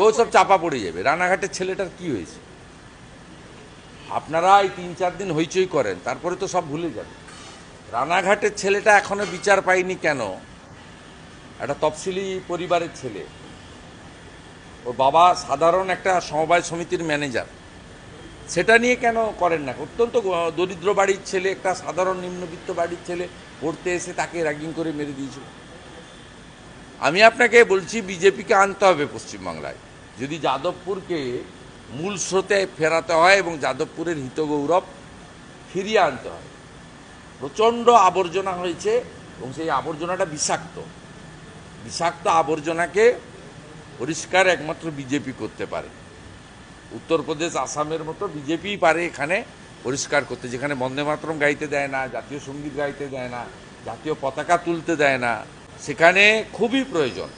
ও সব চাপা পড়ে যাবে। রানাঘাটের ছেলেটার কি হয়েছে? আপনারা এই তিন চার দিন হইচই করেন তারপরে তো সব ভুলে যাবে। রানাঘাটের ছেলেটা এখনও বিচার পায়নি কেন? একটা তফসিলি পরিবারের ছেলে। ওর বাবা সাধারণ একটা সমবায় সমিতির ম্যানেজার। সেটা নিয়ে কেন করেন না? অত্যন্ত দরিদ্র বাড়ির ছেলে একটা সাধারণ নিম্নবিত্ত বাড়ির ছেলে পড়তে এসে তাকে র্যাগিং করে মেরে দিয়েছিল। আমি আপনাকে বলছি, বিজেপিকে আনতে হবে পশ্চিমবাংলায়। যদি যাদবপুরকে মূল স্রোতে ফেরাতে হয় এবং যাদবপুরের হিতগৌরব ফিরিয়ে আনতে হয়, প্রচণ্ড আবর্জনা হয়েছে এবং সেই আবর্জনাটা বিষাক্ত। বিষাক্ত আবর্জনাকে পরিষ্কার একমাত্র বিজেপি করতে পারে। উত্তরপ্রদেশ আসামের মতো বিজেপিই পারে এখানে পরিষ্কার করতে, যেখানে বন্দে মাতরম গাইতে দেয় না, জাতীয় সংগীত গাইতে দেয় না, জাতীয় পতাকা তুলতে দেয় না। সেখানে খুবই প্রয়োজন।